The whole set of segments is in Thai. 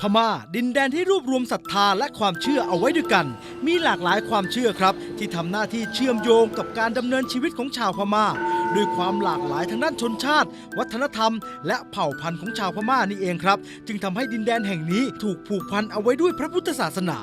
พม่า ดินแดนที่รวบรวมศรัทธาและความเชื่อเอาไว้ด้วยกัน มีหลากหลายความเชื่อครับ ที่ทำหน้าที่เชื่อมโยงกับการดำเนินชีวิตของชาวพม่าด้วยความหลากหลายทางด้านชนชาติ วัฒนธรรม และเผ่าพันธุ์ของชาวพม่านี่เองครับ จึงทำให้ดินแดนแห่งนี้ถูกผูกพันเอาไว้ด้วยพระพุทธศาสนา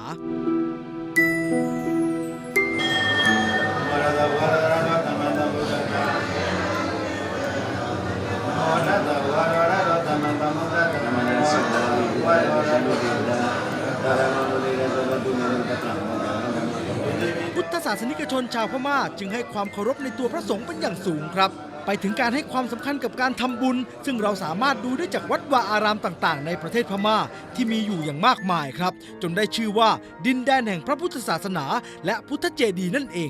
พุทธศาสนิกชนชาวพม่าจึงให้ความเคารพในตัวพระสงฆ์เป็นอย่างสูงครับ ไปถึงการให้ความสำคัญกับการทำบุญ ซึ่งเราสามารถดูได้จากวัดวาอารามต่างๆ ในประเทศพม่าที่มีอยู่อย่างมากมายครับ จนได้ชื่อว่าดินแดนแห่งพระพุทธศาสนา และพุทธเจดีย์นั่นเอง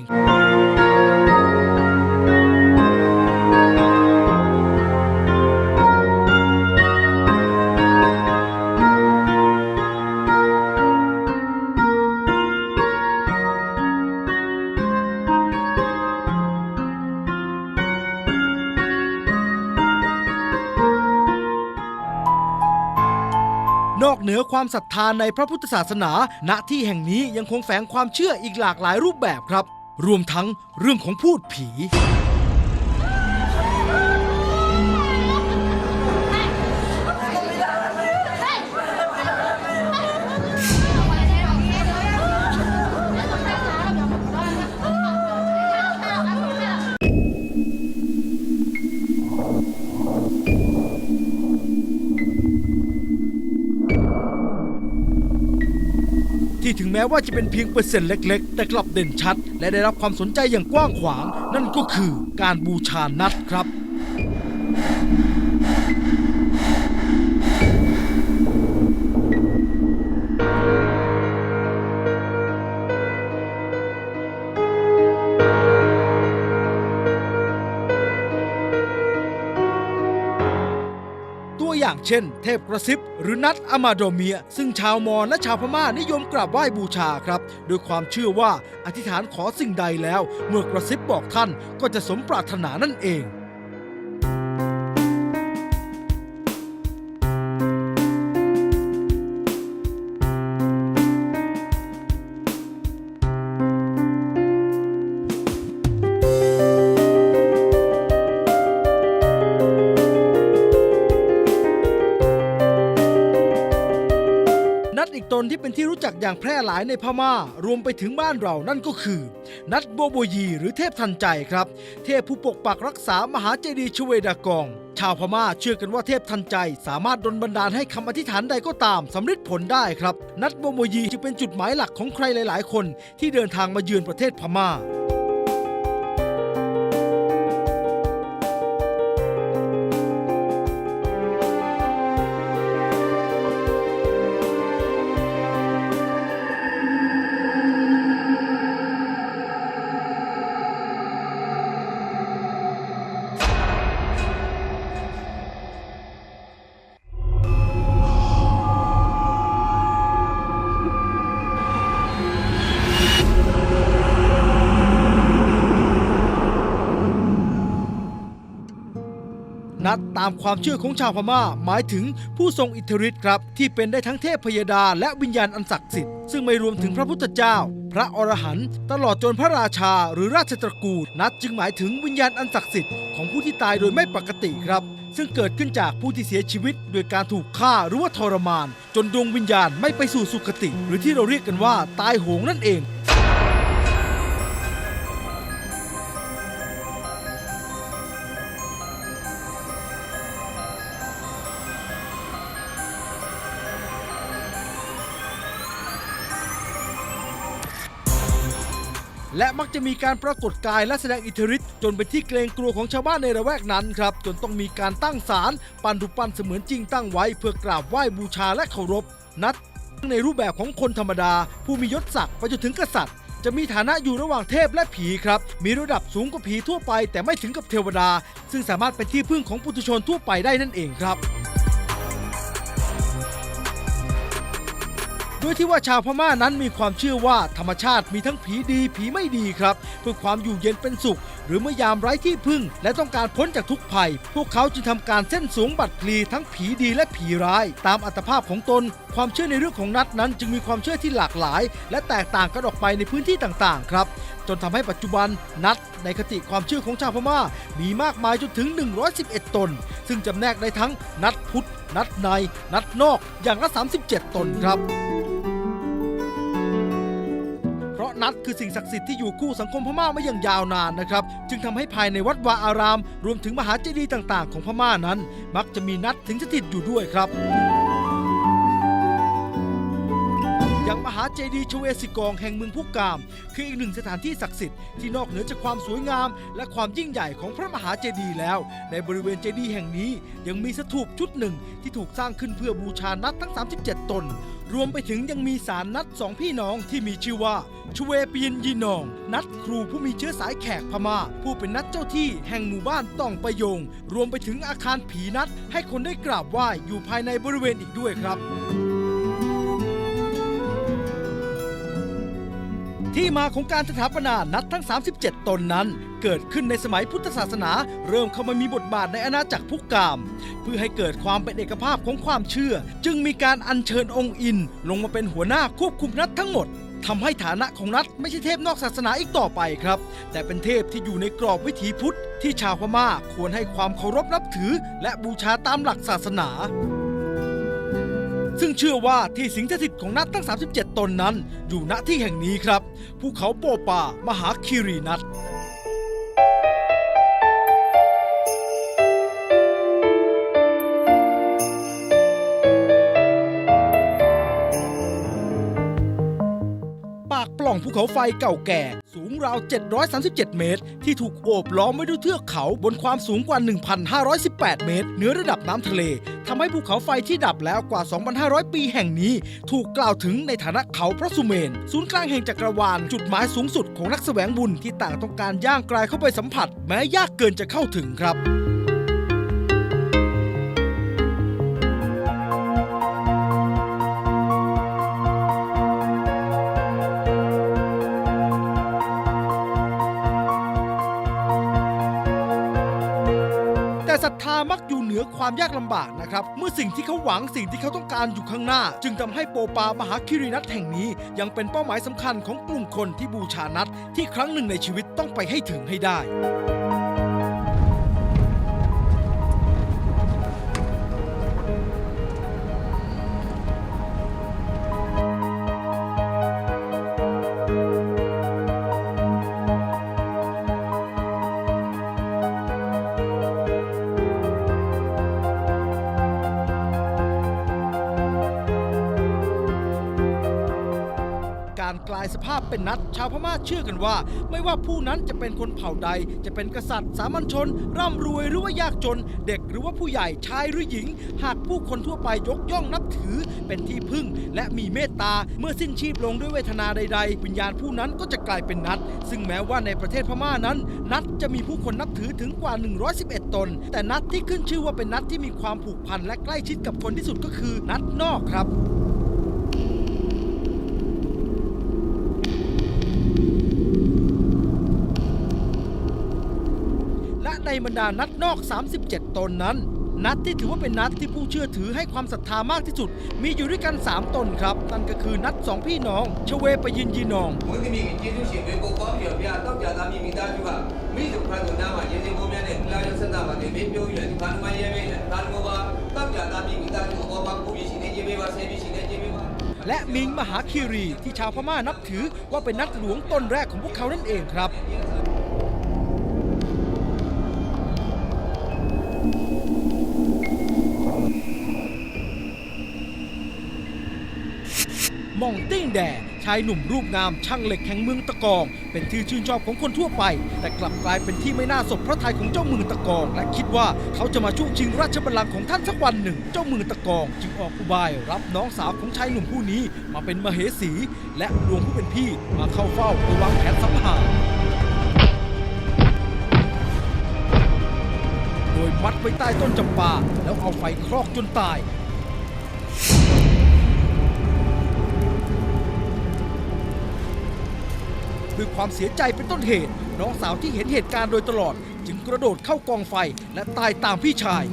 นอกเหนือความศรัทธาในพระพุทธศาสนา ณที่แห่งนี้ยังคงแฝงความเชื่ออีกหลากหลายรูปแบบครับ รวมทั้งเรื่องของพูดผี ที่ถึงแม้ว่าจะเป็นเพียงเปอร์เซ็นต์เล็ก ๆ แต่กลับเด่นชัด และได้รับความสนใจอย่างกว้างขวาง นั่นก็คือการบูชานัดครับ อย่างเช่น เทพกระซิบ หรือนัดอามาโดเมีย ซึ่งชาวมอญและชาวพม่านิยมกราบไหว้บูชาครับ โดยความเชื่อว่าอธิษฐานขอสิ่งใดแล้ว เมื่อกระซิบบอกท่านก็จะสมปรารถนานั่นเอง ตนที่เป็นที่รู้จักอย่างแพร่หลายในพม่า รวมไปถึงบ้านเรานั่นก็คือ นัดโบโบยีหรือเทพทันใจครับ เทพผู้ปกปักรักษามหาเจดีย์ชเวดากอง ชาวพม่าเชื่อกันว่าเทพทันใจ สามารถดลบันดาลให้คำอธิษฐานใดก็ตามสำเร็จผลได้ครับ นัดโบโบยีจึงเป็นจุดหมายหลักของใครหลาย ๆ คนที่เดินทางมาเยือนประเทศพม่า นัดตามความเชื่อของชาวพม่า หมายถึงผู้ทรงอิทธิฤทธิ์ครับ ที่เป็นได้ทั้งเทพพยดาและวิญญาณอันศักดิ์สิทธิ์ซึ่งไม่รวมถึงพระพุทธเจ้า พระอรหันต์ตลอดจนพระราชาหรือราชตระกูล นัดจึงหมายถึงวิญญาณอันศักดิ์สิทธิ์ของผู้ที่ตายโดยไม่ปกติครับ ซึ่งเกิดขึ้นจากผู้ที่เสียชีวิต โดยการถูกฆ่าหรือว่าทรมาน จนดวงวิญญาณไม่ไปสู่สุคติ หรือที่เราเรียกกันว่าตายโหงนั่นเอง และมักจะมีการปรากฏกายและแสดงอิทธิฤทธิ์จนเป็นที่เกรงกลัวของชาวบ้านในระแวกนั้นครับ จนต้องมีการตั้งศาลปั้นรูปปั้นเสมือนจริงตั้งไว้ เพื่อกราบไหว้บูชาและเคารพ นัดในรูปแบบของคนธรรมดา ผู้มียศศักดิ์ไปจนถึงกษัตริย์ จะมีฐานะอยู่ระหว่างเทพและผีครับ มีระดับสูงกว่าผีทั่วไป แต่ไม่ถึงกับเทวดา ซึ่งสามารถเป็นที่พึ่งของปุถุชนทั่วไปได้นั่นเองครับ ด้วยที่ว่าชาวพม่านั้นมีความเชื่อว่าธรรมชาติมีทั้งผีดีผีไม่ดีครับ เพื่อความอยู่เย็นเป็นสุข หรือเมื่อยามไร้ที่พึ่ง และต้องการพ้นจากทุกภัย พวกเขาจึงทำการเส้นสวงบัตรพลีทั้งผีดีและผีร้าย ตามอัตภาพของตน ความเชื่อในเรื่องของนัดนั้น จึงมีความเชื่อที่หลากหลาย และแตกต่างกันออกไปในพื้นที่ต่างๆ ครับ จนทำให้ปัจจุบันนัดในคติความเชื่อของชาวพม่า มีมากมายจนถึง 111 ตน ซึ่งจำแนกได้ทั้งนัดพุทธนัดใน นัดนอกอย่างละ 37 ตนครับ นัดคือสิ่งศักดิ์สิทธิ์ที่อยู่คู่สังคมพม่ามาอย่างยาวนานนะครับ จึงทำให้ภายในวัดวาอาราม รวมถึงมหาเจดีย์ต่าง ๆ ของพม่านั้น มักจะมีนัดถึงสถิตอยู่ด้วยครับอย่างมหาเจดีย์ชเวสิกองแห่งเมืองพุกาม คืออีกหนึ่งสถานที่ศักดิ์สิทธิ์ที่นอกเหนือจากความสวยงาม และความยิ่งใหญ่ของพระมหาเจดีย์แล้ว ในบริเวณเจดีย์แห่งนี้ยังมีสถูปชุดหนึ่งที่ถูกสร้างขึ้นเพื่อบูชานัดทั้ง 37 ตน รวมไปถึงยังมีสารนัดสองพี่น้องที่มีชื่อว่าชเวเปียนยีนอง นัดครูผู้มีเชื้อสายแขกพม่า ผู้เป็นนัดเจ้าที่แห่งหมู่บ้านต้องประยง รวมไปถึงอาคารผีนัด ให้คนได้กราบไหว้อยู่ภายในบริเวณอีกด้วยครับ ที่มาของการสถาปนานัดทั้ง 37 ตนนั้น เกิดขึ้นในสมัยพุทธศาสนา เริ่มเข้ามามีบทบาทในอาณาจักรพุกาม เพื่อให้เกิดความเป็นเอกภาพของความเชื่อ จึงมีการอัญเชิญองค์อิน ลงมาเป็นหัวหน้าควบคุมนัดทั้งหมดทำให้ฐานะของนัดไม่ใช่เทพนอกศาสนาอีกต่อไปครับ แต่เป็นเทพที่อยู่ในกรอบวิถีพุทธ ที่ชาวพม่าควรให้ความเคารพนับถือ และบูชาตามหลักศาสนา ซึ่งเชื่อว่าที่สิงสถิตของนัดทั้ง 37 ตนนั้น อยู่ณที่แห่งนี้ครับ ภูเขาโปปามหาคีรีนัทปากปล่องภูเขาไฟเก่าแก่สูงราว 737 เมตร ที่ถูกโอบล้อมไว้ด้วยเทือกเขาบนความสูงกว่า 1,518 เมตรเหนือระดับน้ำทะเล ทำให้ภูเขาไฟที่ดับแล้วกว่า 2,500 ปีแห่งนี้ ถูกกล่าวถึงในฐานะเขาพระสุเมน ศูนย์กลางแห่งจักรวาล จุดหมายสูงสุดของนักแสวงบุญที่ต่างต้องการย่างกลายเข้าไปสัมผัส แม้ยากเกินจะเข้าถึงครับ ความยากลำบากนะครับ เมื่อสิ่งที่เขาหวังสิ่งที่เขาต้องการอยู่ข้างหน้า จึงทำให้โปปามหาคิรินัทแห่งนี้ ยังเป็นเป้าหมายสำคัญของกลุ่มคนที่บูชานัทที่ครั้งหนึ่งในชีวิตต้องไปให้ถึงให้ได้ กลายสภาพเป็นนัดชาวพม่าเชื่อกันว่า ไม่ว่าผู้นั้นจะเป็นคนเผ่าใด จะเป็นกษัตริย์ สามัญชน ร่ำรวยหรือว่ายากจน เด็กหรือว่าผู้ใหญ่ชายหรือหญิง หากผู้คนทั่วไปยกย่องนับถือ เป็นที่พึ่ง และมีเมตตาเมื่อสิ้นชีพลงด้วยเวทนาใด ๆ วิญญาณผู้นั้นก็จะกลายเป็นนัด ซึ่งแม้ว่าในประเทศพม่านั้น นัดจะมีผู้คนนับถือถึงกว่า 111 ตน แต่นัดที่ขึ้นชื่อว่าเป็นนัดที่มีความผูกพันและใกล้ชิดกับคนที่สุดก็คือนัดนอกครับ และ ในบรรดานัดนอก 37 ตนนั้น นัดที่ถือว่าเป็นนัดที่ผู้เชื่อถือให้ความศรัทธามากที่สุด มีอยู่ด้วยกัน 3 ตนครับ นั่นก็คือนัด 2 พี่น้องชเวปยินยีนอง และมิงมหาคีรีที่ชาวพม่านับถือว่าเป็นนัดหลวงตนแรกของพวกเขานั่นเองครับ องติ้งแด่ชายหนุ่มรูปงามช่างเหล็กแห่งเมืองตะกอง เป็นที่ชื่นชอบของคนทั่วไป แต่กลับกลายเป็นที่ไม่น่าสบพระทัยของเจ้าเมืองตะกอง และคิดว่าเขาจะมาช่วงชิงราชบัลลังก์ของท่านสักวันหนึ่ง เจ้าเมืองตะกอง จึงออกอุบายรับน้องสาวของชายหนุ่มผู้นี้มาเป็นมเหสี และลวงผู้เป็นพี่มาเข้าเฝ้าเพื่อวางแผนสังหารโดยมัดไว้ใต้ต้นจำปาแล้วเอาไฟครอกจนตาย ด้วยความเสียใจเป็นต้นเหตุ น้องสาวที่เห็นเหตุการณ์โดยตลอด จึงกระโดดเข้ากองไฟและตายตามพี่ชาย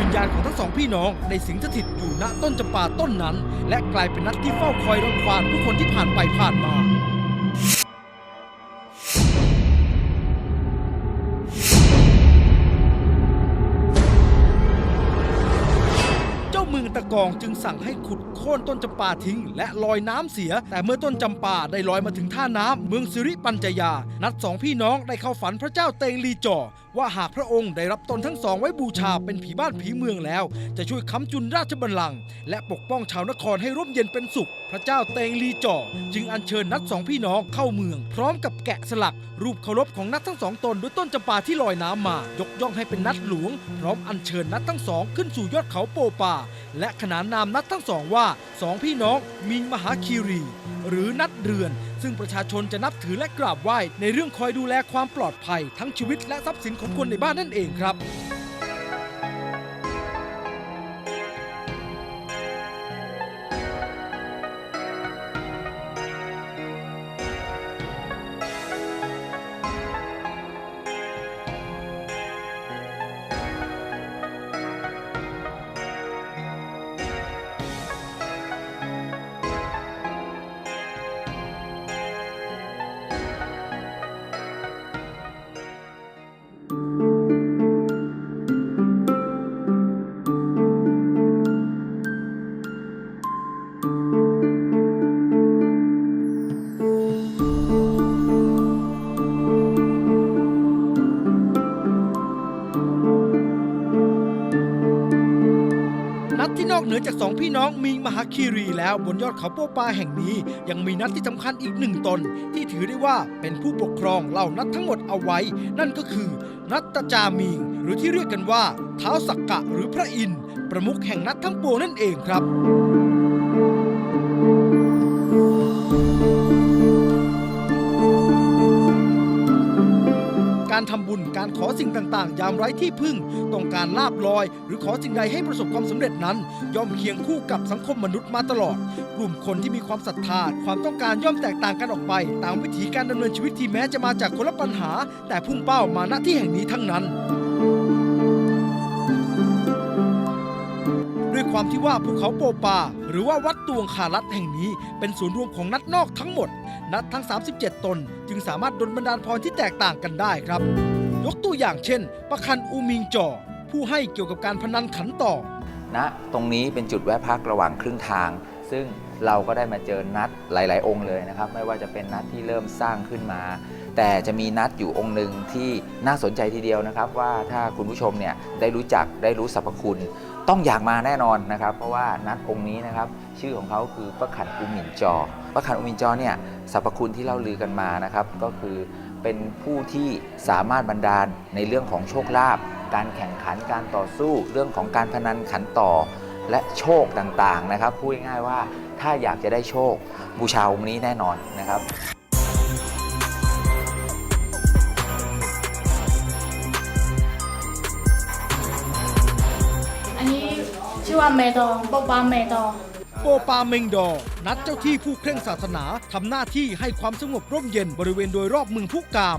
วิญญาณของทั้งสองพี่น้องได้สิงสถิตอยู่ณต้นจำปาต้นนั้น และกลายเป็นนัดที่เฝ้าคอยรังควานผู้คนที่ผ่านไปผ่านมา ตะกองจึงสั่งให้ขุดโค่นต้นจำปาทิ้ง และลอยน้ำเสีย แต่เมื่อต้นจำปาได้ลอยมาถึงท่าน้ำเมืองสิริปัญจยา นัดสองพี่น้องได้เข้าฝันพระเจ้าเตงลีจ่อ ว่าหากพระองค์ได้รับตนทั้งสองไว้บูชาเป็นผีบ้านผีเมืองแล้ว จะช่วยค้ำจุนราชบัลลังก์และปกป้องชาวนครให้ร่มเย็นเป็นสุข พระเจ้าเตงลีจ่อจึงอัญเชิญนัดสองพี่น้องเข้าเมือง พร้อมกับแกะสลัก รูปเคารพของนัดทั้งสองตนด้วยต้นจำปาที่ลอยน้ำมา ยกย่องให้เป็นนัดหลวง พร้อมอัญเชิญนัดทั้งสองขึ้นสู่ยอดเขาโปปา และขนานนามนัดทั้งสองว่าสองพี่น้องมิงมหาคีรี หรือนัดเรือนซึ่งประชาชนจะนับถือและกราบไหว้ในเรื่องคอยดูแลความปลอดภัย ทั้งชีวิตและทรัพย์สินของคนในบ้านนั่นเองครับ ที่นอกเหนือจากสองพี่น้องมีมหาคีรีแล้วบนยอดเขาโปปาแห่งนี้ ยังมีนัดที่สำคัญอีกหนึ่งตน ที่ถือได้ว่าเป็นผู้ปกครองเหล่านัดทั้งหมดเอาไว้ นั่นก็คือ นัตตจามิงหรือที่เรียกกันว่าเท้าสักกะหรือพระอินทร์ประมุขแห่งนัดทั้งปวงนั่นเองครับ การทำบุญการขอสิ่งต่างๆ ยามไร้ที่พึ่ง ต้องการลาบลอย หรือขอสิ่งใดให้ประสบความสำเร็จนั้น ย่อมเคียงคู่กับสังคมมนุษย์มาตลอด กลุ่มคนที่มีความศรัทธาความต้องการย่อมแตกต่างกันออกไป ตามวิถีการดำเนินชีวิตที่แม้จะมาจากคนละปัญหา แต่พุ่งเป้ามาณที่แห่งนี้ทั้งนั้นด้วยความที่ว่าภูเขาโปปา หรือว่าวัดตวงคารัตแห่งนี้ เป็นศูนย์รวมของนัดนอกทั้งหมด นัดทั้ง 37 ตน จึงสามารถดลบันดาลพรที่แตกต่างกันได้ครับ ยกตัวอย่างเช่น ประคันอูมิงจอผู้ให้เกี่ยวกับการพนันขันต่อณตรงนี้เป็นจุดแวะพักระหว่างครึ่งทาง ซึ่งเราก็ได้มาเจอนัดหลาย ๆ องค์เลยนะครับ ไม่ว่าจะเป็นนัดที่เริ่มสร้างขึ้นมา แต่จะมีนัดอยู่องค์หนึ่งที่น่าสนใจทีเดียวนะครับ ว่าถ้าคุณผู้ชมเนี่ยได้รู้จักได้รู้สรรพคุณ ต้องอยากมาแน่นอนนะครับ เพราะว่านัดองค์นี้นะครับ ชื่อของเขาคือประขันอุมินจอ ประขันอุมินจอเนี่ยสรรพคุณที่เล่าลือกันมานะครับก็คือเป็นผู้ที่สามารถบันดาลในเรื่องของโชคลาภการแข่งขันการต่อสู้ เรื่องของการพนันขันต่อ และโชคต่างๆนะครับพูดง่ายๆว่าถ้าอยากจะได้โชค บูชาองค์นี้แน่นอนนะครับอันนี้ชื่อว่าเมตโดปกป้าเมโดโปปาเมงดอ นัดเจ้าที่ผู้เคร่งศาสนาทำหน้าที่ให้ความสงบร่มเย็นบริเวณโดยรอบเมืองพุกาม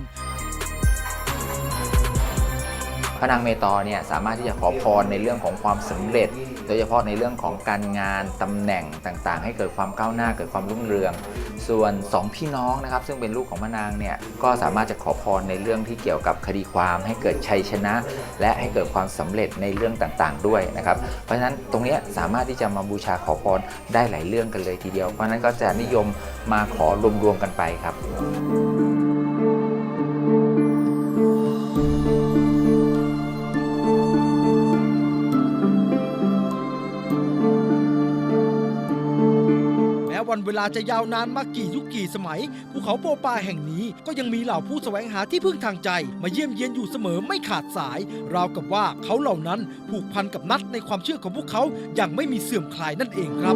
พระนางเมตอเนี่ยสามารถที่จะขอพรในเรื่องของความสำเร็จ โดยเฉพาะในเรื่องของการงานตำแหน่งต่างๆ ให้เกิดความก้าวหน้าเกิดความรุ่งเรือง ส่วนสองพี่น้องนะครับซึ่งเป็นลูกของพระนางเนี่ยก็สามารถจะขอพรในเรื่องที่เกี่ยวกับคดีความให้เกิดชัยชนะ และให้เกิดความสำเร็จในเรื่องต่างๆ ด้วยนะครับเพราะฉะนั้นตรงนี้สามารถที่จะมาบูชาขอพรได้หลายเรื่องกันเลยทีเดียว เพราะฉะนั้นก็จะนิยมมาขอรวมๆกันไปครับ อนเวลาจะยาวนานมากี่ยุคกี่สมัย ภูเขาโปปาแห่งนี้ก็ยังมีเหล่าผู้แสวงหาที่พึ่งทางใจ มาเยี่ยมเยียนอยู่เสมอไม่ขาดสาย ราวกับว่าเขาเหล่านั้นผูกพันกับนัดในความเชื่อของพวกเขาอย่างไม่มีเสื่อมคลายนั่นเองครับ